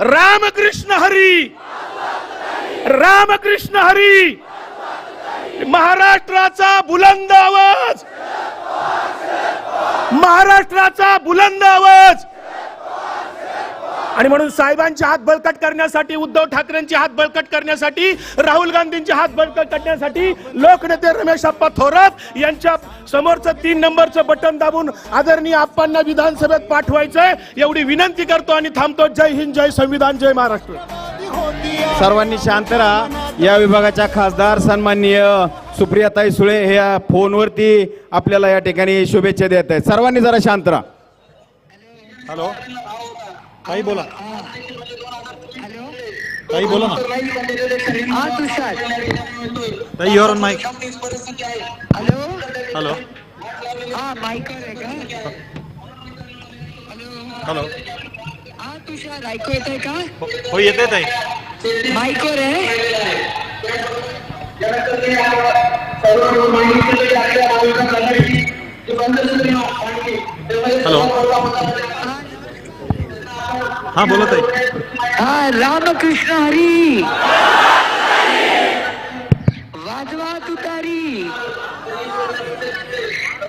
रामकृष्ण हरी! रामकृष्ण हरी! महाराष्ट्राचा बुलंद आवाज! महाराष्ट्राचा बुलंद आवाज! आणि म्हणून साहेबांचे हात बळकट करण्यासाठी उद्धव ठाकरेंचे हात बळकट करण्यासाठी राहुल गांधींचे हात बळकट करण्यासाठी लोकनेते रमेश आप्पा थोरात यांच्या समोरचं तीन नंबरचं बटन दाबून आदरणीय आप्पांना विधानसभेत पाठवायचंय. एवढी विनंती करतो आणि थांबतो. जय हिंद जय संविधान जय महाराष्ट्र. सर्वांनी शांत राहा. या विभागाच्या खासदार सन्माननीय सुप्रियाताई सुळे हे या फोनवरती आपल्याला या ठिकाणी शुभेच्छा देत आहेत. सर्वांनी जरा शांत राहा. हॅलो. ताई बोला. ताई बोला ना. हा तुषार. ताई your on mic hello. Hello हा माईकर आहे का? हॅलो हा तुषार ऐकू येत आहे का? हो- हो येते ताई. माईकर आहे. हॅलो हा बोलत आहे हा रामकृष्ण हरी. वाजवा तुतारी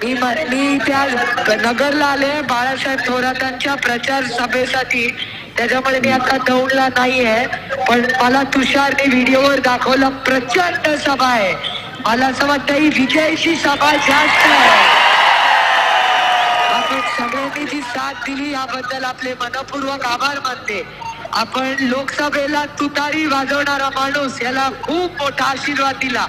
मी म- मी त्या नगरला आले बाळासाहेब थोरातांच्या प्रचार सभेसाठी. त्याच्यामुळे मी आता दौडला नाहीये पण मला तुषारने व्हिडिओवर दाखवलं प्रचंड सभा आहे. मला असं वाटतं ही विजयची सभा जास्त आहे. सगळ्यांनी जी साथ दिली याबद्दल आपले मनपूर्वक आभार मानते. आपण लोकसभेला तुतारी वाजवणारा माणूस याला खूप मोठा आशीर्वाद दिला.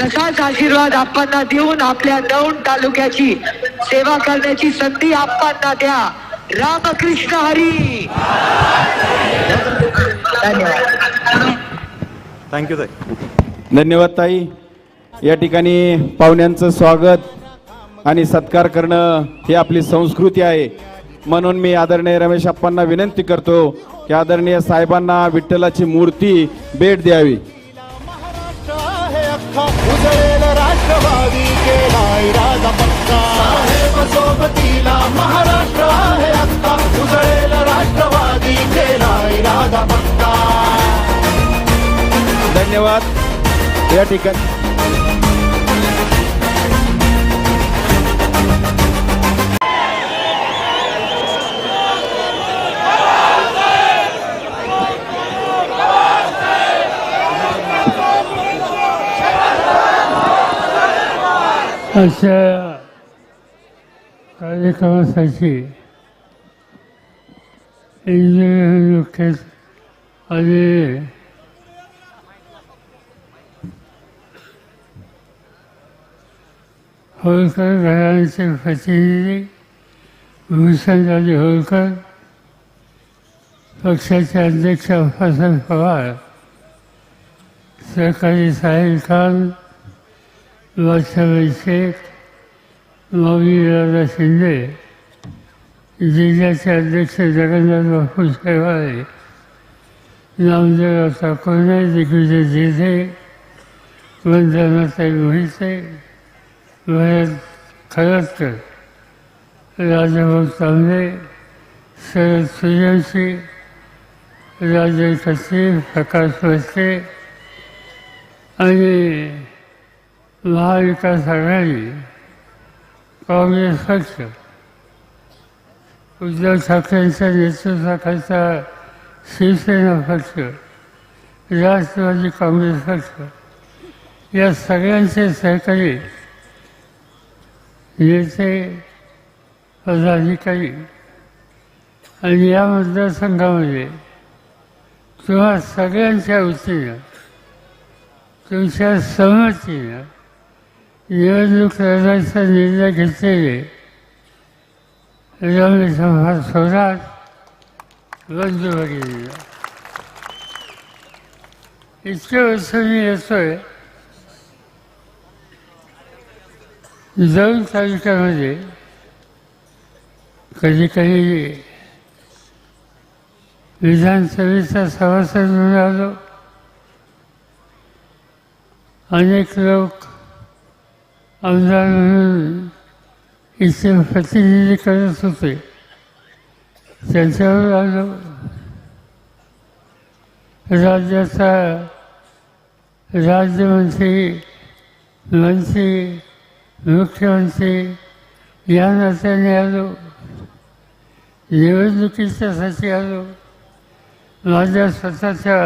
तसाच आशीर्वाद आपणना देऊन आपल्या दौंड तालुक्याची सेवा करण्याची संधी आपणना द्या. रामकृष्ण हरी! धन्यवाद. थँक्यू ताई धन्यवाद ताई. या ठिकाणी पाहुण्यांचं स्वागत. आणि सत्कार करणं ही आपली संस्कृती आहे. म्हणून मी आदरणीय रमेश अप्पांना विनंती करतो की आदरणीय साहेबांना विठ्ठलाची मूर्ती भेट द्यावी. धन्यवाद. या ठिकाणी अशा कार्यक्रमासाठी इंजिनिअरिंग नुकतेच आलेले होळकर घराण्याचे प्रतिनिधी भूषणराजे होळकर पक्षाचे अध्यक्ष हसन पवार सहकारी साहिल खान बादशाबाई मौलीदादा शिंदे जिल्ह्याचे अध्यक्ष जगन्नाथ बापू शेवाळे नामदेव ठाकूरने दिग्विजय जिथे वंदनाताई मोहिते भरत खरटकर राजाभाऊ तांबे शरद सूर्यवंशी राजे कसे प्रकाश वस्ते आणि महाविकास आघाडी काँग्रेस पक्ष उद्धव ठाकरेंच्या नेतृत्वाखालचा शिवसेना पक्ष राष्ट्रवादी काँग्रेस पक्ष या सगळ्यांचे सहकारी नेते पदाधिकारी आणि या मतदारसंघामध्ये तुम्हा सगळ्यांच्या वतीनं तुमच्या सहमतीनं निवडणूक लढण्याचा निर्णय घेतलेले रमेश थोरात बंधू भगिनीला इतके वर्ष मी येतोय जाऊन तालुक्यामध्ये कधी कधी विधानसभेचा सभासद म्हणून आलो. अनेक लोक आमदार म्हणून इथे प्रतिनिधी करत होते. त्यांच्यावर आलो राज्याचा राज्यमंत्री मंत्री मुख्यमंत्री या नात्याने आलो निवडणुकीच्यासाठी आलो माझ्या स्वतःच्या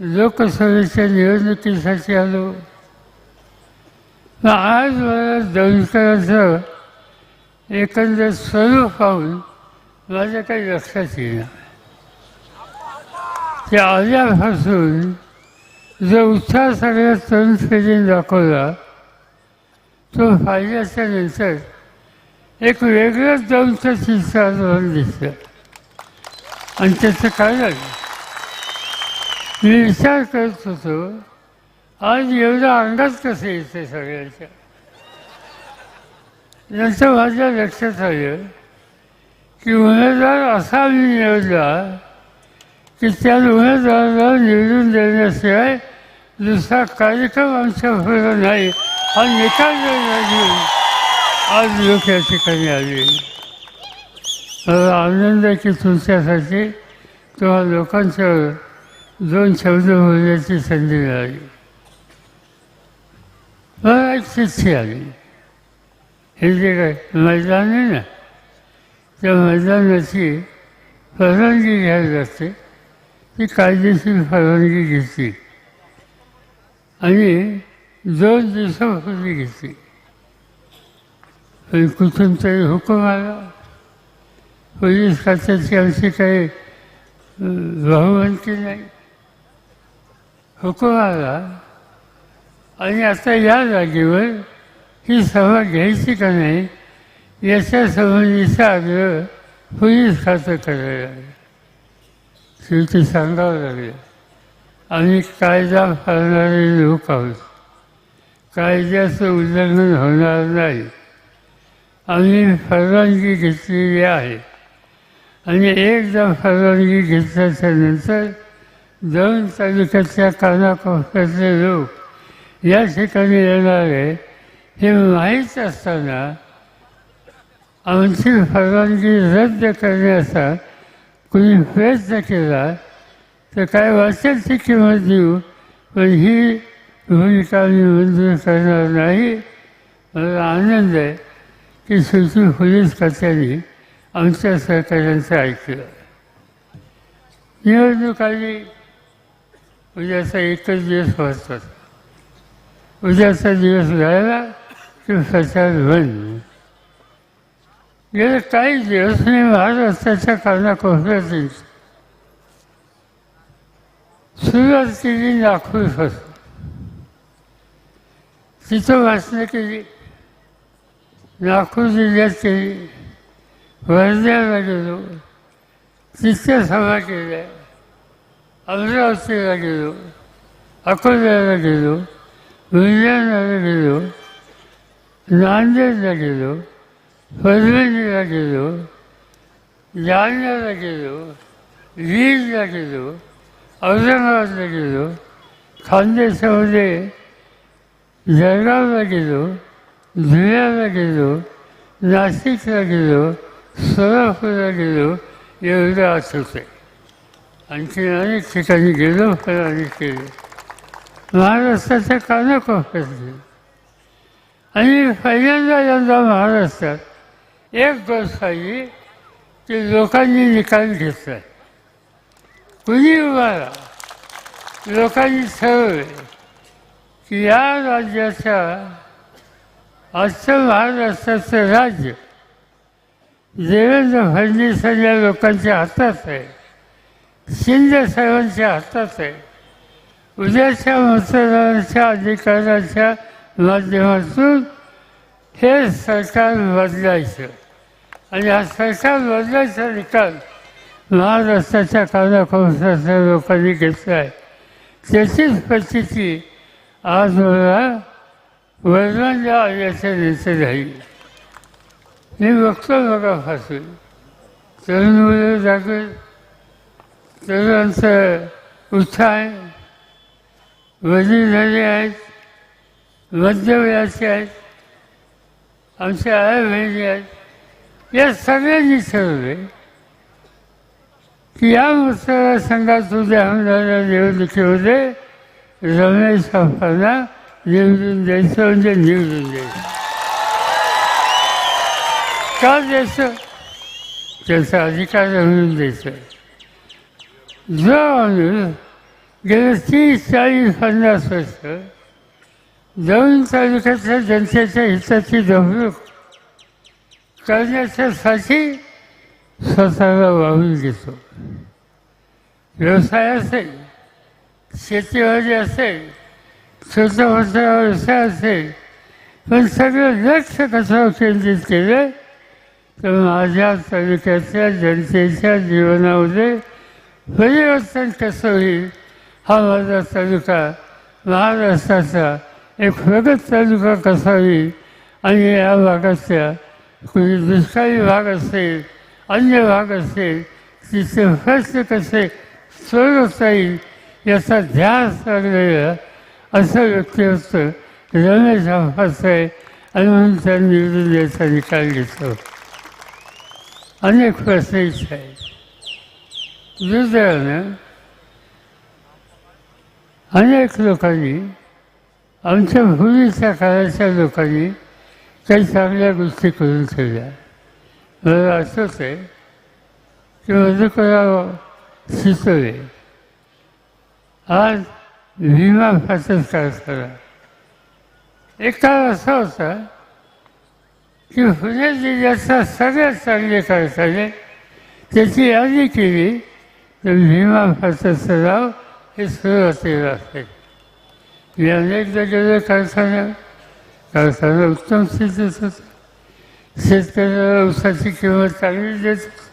लोकसभेच्या निवडणुकीसाठी आलो आज मला दौलकराचं एकंदर स्वरूप पाहून माझ्या काही लक्षात येणार ते आल्यापासून जो उत्साह सगळ्या तरुण पिढीने दाखवला तो फायद्याच्या नंतर एक वेगळंच दौलचं चित्र दिसलं. आणि त्याचं कारण मी विचार करत होतो आज एवढं अंगात कसं येते सगळ्यांच्या नंतर माझ्या लक्षात आलं की उमेदवार असा मी निवडला की त्या उमेदवाराला निवडून देण्याशिवाय दुसरा कार्यक्रम आमच्या पुढे नाही. हा निकाल घेऊन आज लोक या ठिकाणी आले. मला आनंद आहे की तुमच्यासाठी किंवा लोकांच्यावर दोन शब्द बोलण्याची संधी मिळाली. मला एक आली हे जे काय मैदान आहे ना त्या मैदानाची परवानगी घ्यायला जाते ती कायदेशीर परवानगी घेतली आणि दोन दिवसापूर्वी घेतली पण कुठून तरी हुकूम आला पोलीस खात्याची आमची काही बहुमंती नाही हुकूम आला आणि आता या जागेवर ही सभा घ्यायची का नाही याच्या संबंधीचा आग्रह पोलीस खातं करायला लागलं. शेवटी सांगावं लागलं आम्ही कायदा पाळणारे लोक आहोत. कायद्याचं उल्लंघन होणार नाही. आम्ही परवानगी घेतलेली आहे. आणि एकदा परवानगी घेतल्याच्या नंतर दोन तालुक्यातल्या कानाकोपऱ्यातले लोक या ठिकाणी येणारे हे माहीत असताना आमची परवानगी रद्द करण्याचा कुणी प्रयत्न केला तर काय वाटेल ती किंमत देऊ? पण ही भूमिका मी मंजूर करणार नाही. मला आनंद आहे की सुशी पोलीस खात्याने आमच्या सहकार्यांचं ऐकलं. निवडणूक आली म्हणजे उद्याचा एकच दिवस वाचतात. उद्याचा दिवस राहिला की प्रचार बंद गेले काही दिवस मी महाराष्ट्राच्या कानाकोपऱ्यातील सुरुवात केली नागपूरपासून तिथं वाचणं केली नागपूर जिल्ह्यात केली वर्ध्याला गेलो तिथल्या सभा केल्या. अमरावतीला गेलो अकोल्याला गेलो. बुलढाण्याला गेलो नांदेडला गेलो परभणीला गेलो जालन्याला गेलो बीडला गेलो औरंगाबादला गेलो खानदेशामध्ये जळगावला गेलो धुळ्याला गेलो नाशिकला गेलो सोलापूरला गेलो एवढं आठवते आणखी अनेक ठिकाणी गेलो पण अनेक केलं महाराष्ट्राच्या कानाकोपऱ्यात गेलो आणि पहिल्यांदा यंदा महाराष्ट्रात एक गोष्ट ते की लोकांनी निकाल घेतला. कुणी उभारा लोकांनी ठरवले की या राज्याच्या आजचं महाराष्ट्राचं राज्य देवेंद्र फडणवीस या लोकांच्या हातात आहे शिंदे साहेबांच्या हातात आहे. उद्याच्या मतदानाच्या अधिकाराच्या माध्यमातून हे सरकार बदलायचं. आणि हा सरकार बदलायचा निकाल महाराष्ट्राच्या कानाकोपऱ्यातल्या लोकांनी घेतला आहे. त्याचीच परिस्थिती आज मला वर्धनला आल्याच्या नेते राहील मी बघतो बघापासून तरुण मुलं जागे तरुणांचं उत्साह वडील झाले आहेत मध्यवयाचे आहेत आमच्या आया बहिणी आहेत. या सगळ्यांनी ठरवले की या मतदारसंघात उद्या होणाऱ्या निवडणुकीमध्ये रमेश अप्पांना निवडून द्यायचं म्हणजे निवडून द्यायचं. का द्यायचं? त्याचा अधिकार म्हणून द्यायचं. जो माणूस गेले तीस चाळीस पन्नास वर्ष दौंड तालुक्यातल्या जनतेच्या हिताची जपणूक करण्याच्यासाठी स्वतःला वाहून घेतो. व्यवसाय असेल शेतीवाडी असेल छोटा मोठा व्यवसाय असेल पण सगळं लक्ष कसं केंद्रित केलं तर माझ्या तालुक्यातल्या जनतेच्या जीवनामध्ये परिवर्तन कसं होईल? हा माझा तालुका महाराष्ट्राचा एक प्रगत तालुका कसा होईल आणि या भागातल्या कोणी दुष्काळी भाग असेल अन्य भाग असेल तिथे प्रश्न कसे सोडवता येईल याचा ध्यास लागलेलं असं व्यक्तिमत्व रमेश आभास आहे आणि म्हणून त्यांनी निवडून द्यायचा निकाल घेतो अनेक प्रश्न आहे आहेत दुर्दैवानं अनेक लोकांनी आमच्या पूर्वीच्या काळाच्या लोकांनी काही चांगल्या गोष्टी करून ठेवल्या. मला आठवत आहे की मधुकरराव शिकवले आज विमा फाटच कारखाना एक काळ असा होता की पुणे जिल्ह्याचा सगळ्यात चांगले कारखाने त्याची यादी केली तर भीमा फाटचं नाव हे सुरुवातीला असेल मी अनेकदा गेलो कारखान्यावर कारखाना उत्तम स्थितीत होता शेतकऱ्याला ऊसाची किंमत चांगली देत होता.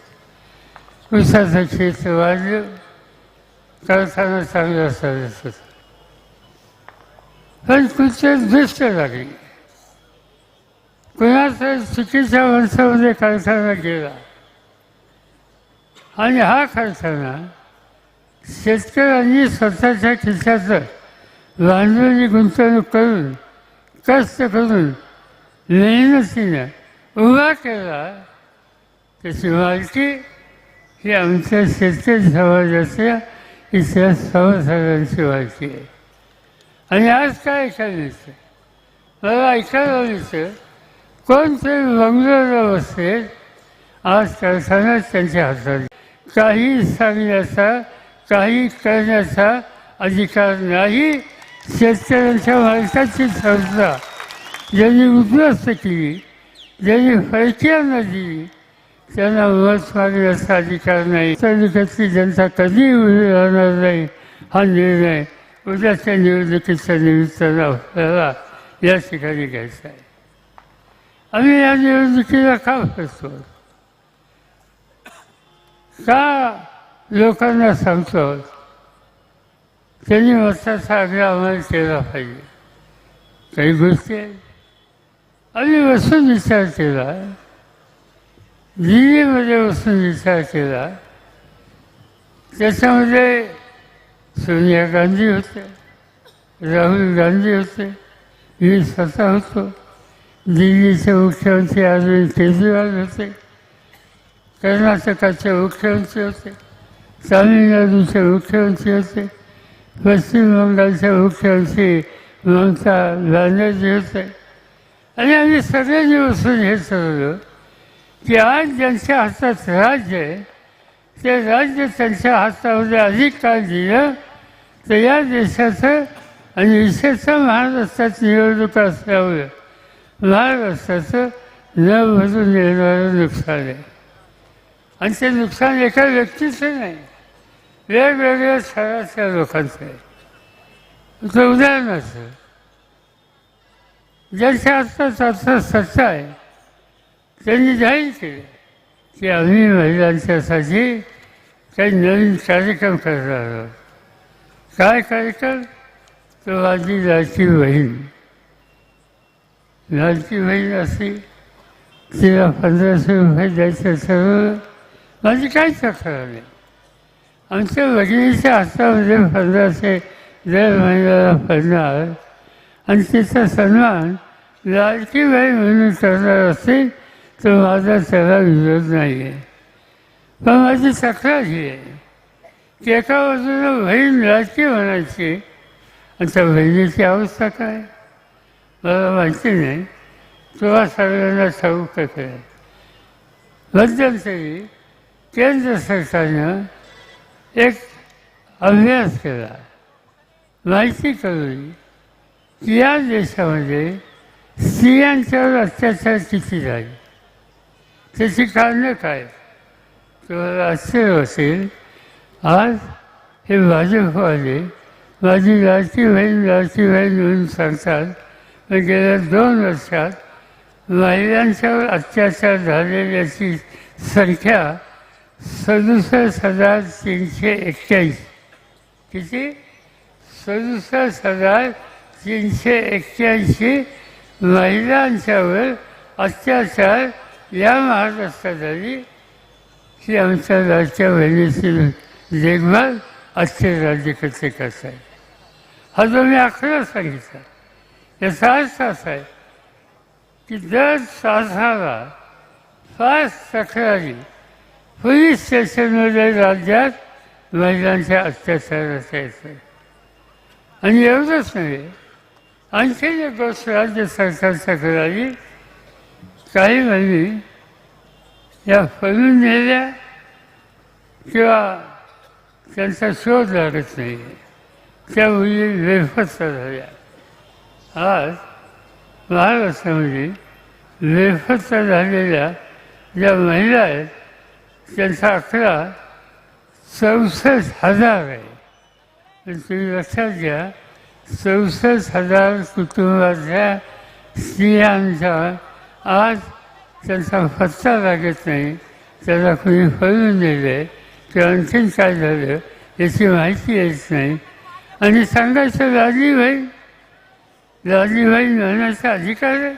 ऊसाचं शेत वाढलं कारखाना चांगला चालत होता पण कुठच्याच दृष्ट लागली कुणाचा चुकीच्या माणसामध्ये कारखाना गेला आणि हा कारखाना शेतकऱ्यांनी स्वतःच्या खिशाचं भांडवली गुंतवणूक करून कष्ट करून मेहनतीनं उभा केला त्याची मालकी ही आमच्या शेतकरी समाजाच्या इथल्या सभासदांची मालकी आहे. आणि आज काय ऐकायला मिळतं मला ऐकायला मिळतं कोणतरी बंगलोरला बसेल आज कारखाना त्यांच्या हातात. काही सांगण्याचा काही करण्याचा अधिकार नाही. शेतकऱ्यांच्या मालकाची संस्था ज्यांनी उद्ध्वस्त केली ज्यांनी फळक्यांना दिली त्यांना मत मागण्याचा अधिकार नाही. तालुक्यातली जनता कधी उभी राहणार नाही हा निर्णय उद्याच्या निवडणुकीच्या निमित्तानं आपल्याला या ठिकाणी घ्यायचा आहे. आम्ही या निवडणुकीला का फसतो का लोकांना सांगतो त्यांनी मताचा आग्रह आम्हाला केला पाहिजे. काही गोष्टी आहेत आम्ही बसून विचार केला. दिल्लीमध्ये बसून विचार केला. त्याच्यामध्ये सोनिया गांधी होते राहुल गांधी होते मी स्वतः होतो. दिल्लीचे मुख्यमंत्री अरविंद केजरीवाल होते कर्नाटकाचे मुख्यमंत्री होते. तामिळनाडूचे मुख्यमंत्री होते पश्चिम बंगालचे मुख्यमंत्री ममता बॅनर्जी होते आणि आम्ही सगळ्यांनी बसून हे ठरवलं की आज ज्यांच्या हातात राज्य आहे ते राज्य त्यांच्या हातामध्ये अधिक काळ दिलं तर या देशाचं आणि विशेषतः महाराष्ट्रात निवडणूक असल्यामुळे महाराष्ट्राचं न भरून येणारं नुकसान आहे आणि ते नुकसान एका व्यक्तीचं नाही वेगवेगळ्या स्थळातल्या लोकांचं आहे तर उदाहरणार्थ ज्यांच्या हातात आता सत्ता आहे त्यांनी जाहीर केले की आम्ही महिलांच्यासाठी काही नवीन कार्यक्रम करणार आहोत. काय कार्यक्रम? तो माझी लाडकी बहीण. लाडकी बहीण अशी तिला पंधराशे रुपये द्यायचं ठरवलं माझी काहीच तक्रार नाही. आमच्या भगिनीच्या हातामध्ये म्हणजे पंधराशे दर महिन्याला फरणार आणि तिचा सन्मान लाडकी बाई म्हणून करणार असेल तर माझा त्याला विरोध नाही आहे पण माझी तक्रार ही आहे की एका बाजूला बहीण राजकीय म्हणायची आणि त्या बहिणीची अवस्था काय? मला माहिती नाही. तुला सगळ्यांना ठाऊक आहे. मध्यंतरी केंद्र सरकारनं एक अभ्यास केला. माहिती कळवली या देशामध्ये स्त्रियांच्यावर अत्याचार किती झाले? त्याची कारणं काय? तुम्हाला आश्चर्य असेल. आज हे भाजपवाले माझी लाडकी बहीण लाडकी बहीण म्हणून सांगतात. पण गेल्या दोन वर्षात महिलांच्यावर अत्याचार झालेल्याची संख्या सदुसष्ट हजार तीनशे एक्क्याऐंशी किती? सदुसष्ट हजार तीनशे एक्क्याऐंशी महिलांच्यावर अत्याचार या महाराष्ट्रात झाली की आमच्या लाडक्या बहिणीची देखभाल आजचे राज्यकर्ते करत हा जो मी आकडा सांगितला याचा अर्थ असा आहे की दर तासाला पाच तक्रारी पोलीस स्टेशनमध्ये राज्यात महिलांच्या अत्याचाराच्या येतात आणि एवढंच नाही आणखी एक गोष्ट राज्य सरकारच्या करावी काही महिने या फळून नेल्या किंवा त्यांचा शोध लागत नाही. त्या मुली बेफत झाल्या. आज महाराष्ट्रामध्ये बेफत झालेल्या ज्या महिला आहेत त्यांचा आकडा चौसष्ट हजार आहे. पण तुम्ही लक्षात घ्या चौसष्ट हजार कुटुंबातल्या स्त्रियांचा आज त्यांचा पत्ता लागत नाही. त्याला कोणी फळून दिले ते आणखीन काय झालं याची माहिती येत नाही. आणि सांगायचं लाजीबाई लाजीबाई म्हणण्याचा अधिकार आहे.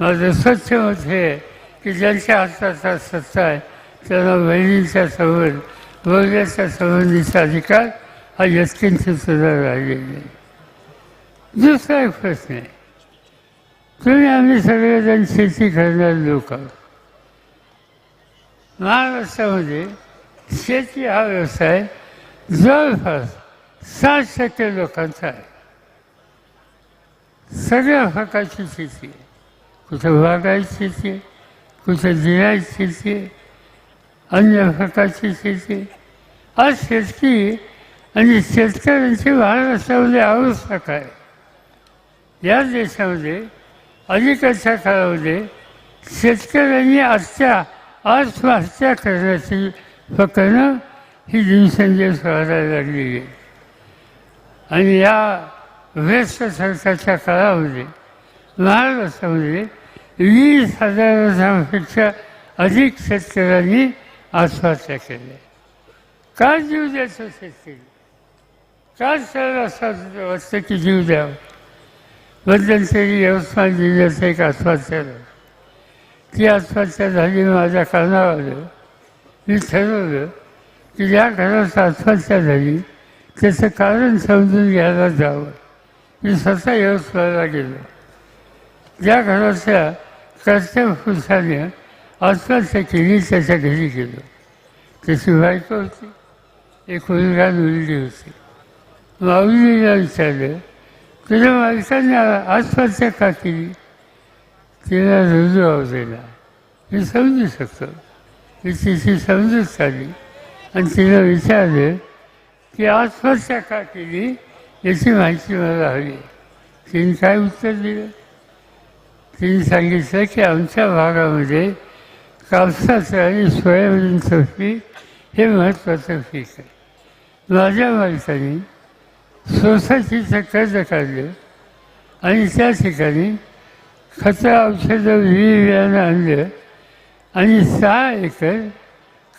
माझं स्वच्छ मत हे की ज्यांच्या हाताचा सत्ता आहे त्यांना बहिणीचा संबंध बोलण्याच्या संबंधीचा अधिकार हा यत्किंचित सुद्धा राहिलेला आहे. दुसरा एक प्रश्न आहे. तुम्ही आम्ही सगळेजण शेती करणारे लोक आहोत. महाराष्ट्रामध्ये शेती हा व्यवसाय जवळपास साठ टक्के लोकांचा आहे. सगळ्या प्रकारची शेती आहे. कुठं वागायची शेती आहे कुठं जिरायची शेती आहे अन्य प्रकारची शेती. आज शेतकी आणि शेतकऱ्यांची महाराष्ट्रामध्ये आवश्यक आहे. या देशामध्ये अलीकडच्या काळामध्ये शेतकऱ्यांनी आजच्या आत्महत्या करण्याची प्रकरणं ही दिवसेंदिवस वाढायला लागलेली आहे आणि या व्यस्त सरकारच्या काळामध्ये महाराष्ट्रामध्ये वीस हजारांपेक्षा अधिक शेतकऱ्यांनी आत्महत्या केल्या का जीव द्यायचं शेतकरी का सर असं वाटतं की जीव द्यावा मध्यंतरी यवतमाळ जिल्ह्याचं एक आत्महत्या झाली ती आत्महत्या झाली माझ्या कानावर आलं मी ठरवलं की ज्या घरात आत्महत्या झाली त्याचं कारण समजून घ्यायला जावं. मी स्वतः यवतमाळला गेलो. ज्या घराच्या कर्तव्य पुरुषाने आत्महत्या तिने त्याच्या घरी गेलो त्याची बायको होती. एक मुलगा मुलगी होती. माऊलीला विचारलं तुझ्या मालकाने आसपासच्या का केली तिला रुजू आवडेला मी समजू शकतो? मी तिची समजूत झाली. आणि तिला विचारलं की आसपासच्या का केली याची माहिती मला हवी तिने काय उत्तर दिलं? तिने सांगितलं की आमच्या भागामध्ये कापसाचं आणि सोयाबीनचं पीक हे महत्त्वाचं पीक आहे. माझ्या माणसाने सोसायटीचं कर्ज काढलं आणि त्या ठिकाणी खतं औषधं बी आणलं आणि सहा एकर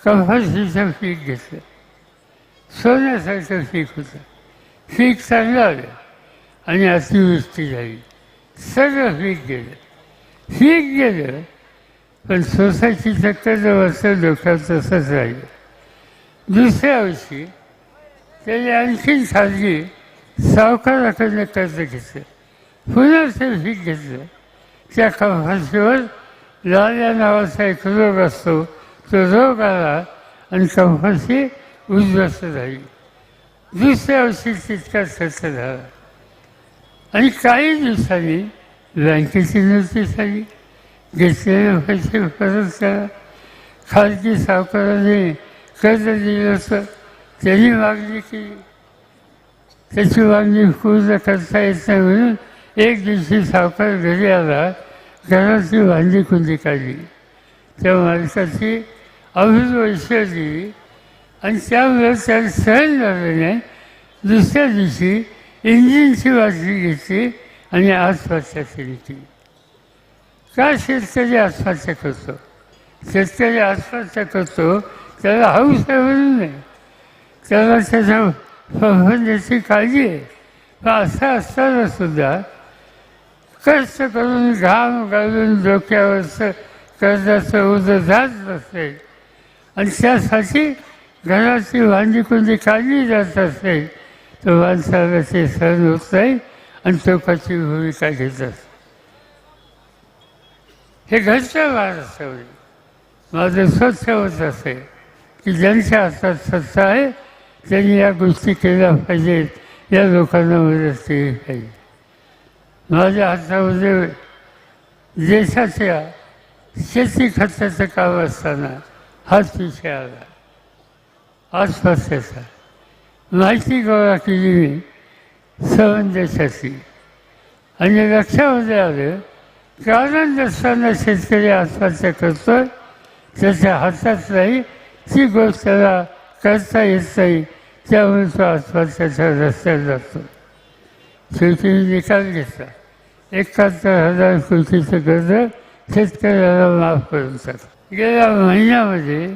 कपाशीचं पीक घेतलं. सोन्यासारखं पीक होतं. पीक चांगलं आलं आणि अतिवृष्टी झाली. सगळं पीक गेलं. पीक गेलं पण सोसायटीचं कर्ज वाचलं डोक्यात तसंच राहिलं दुसऱ्या वर्षी त्याने आणखी खाजगी सावकाराकडनं कर्ज घेतलं. पुन्हा ते भीक घेतलं. त्या कंफाशीवर लाल या नावाचा एक रोग असतो. तो रोग आला आणि कंपनी उद्ध्वस्त झाली. दुसऱ्या वर्षी तितकाच खर्च झाला. आणि काही दिवसांनी बँकेची नोटीस आली. घेतलेले पैसे परत खाजगी सावकाराने कर्ज दिलं असं त्यांनी मागणी केली त्याची मागणी पूर्ण करता येत नाही म्हणून एक दिवशी सावकार घरी आला घराची भांडी कुंडी काढली त्या माणसाची अभिज दिली आणि त्यामुळे त्याला सहन झालं नाही दुसऱ्या दिवशी इंजिनची बाटली घेतली आणि आत्महत्या केली ती का शेतकरी आत्महत्या करतो शेतकरी आत्महत्या करतो त्याला हौस आहे म्हणून नाही. त्याला त्याच्या संबंधीची काळजी आहे. पण असं असताना सुद्धा कष्ट करून घाम घालून डोक्यावरचं कर्जाचं उदं जात नसते आणि त्यासाठी घराची भांडी कुंडी काढली जात असेल तर माणसाला ते सहन होत नाही आणि टोकाची भूमिका घेत असते. हे घरच्या असावे माझं स्वच्छ होत असेल की ज्यांच्या हातात सत्ता आहे त्यांनी या गोष्टी केल्या पाहिजेत या लोकांना मदत केली पाहिजे. माझ्या हातामध्ये देशाच्या शेती खर्चाचं काम असताना हाच विषय आला. आसपासचा माहिती गोळा केली मी संबंधासाठी आणि लक्षामध्ये आलं कारण नसताना शेतकरी आत्महत्या करतोय. त्याच्या हातात नाही. ती गोष्ट त्याला करता येत नाही. त्यामुळे तो आत्महत्याच्या रस्त्यात जातो. शेवटी निकाल घेतला एकाहत्तर हजार कोटीचं कर्ज शेतकऱ्याला माफ करून टाकलं गेल्या महिन्यामध्ये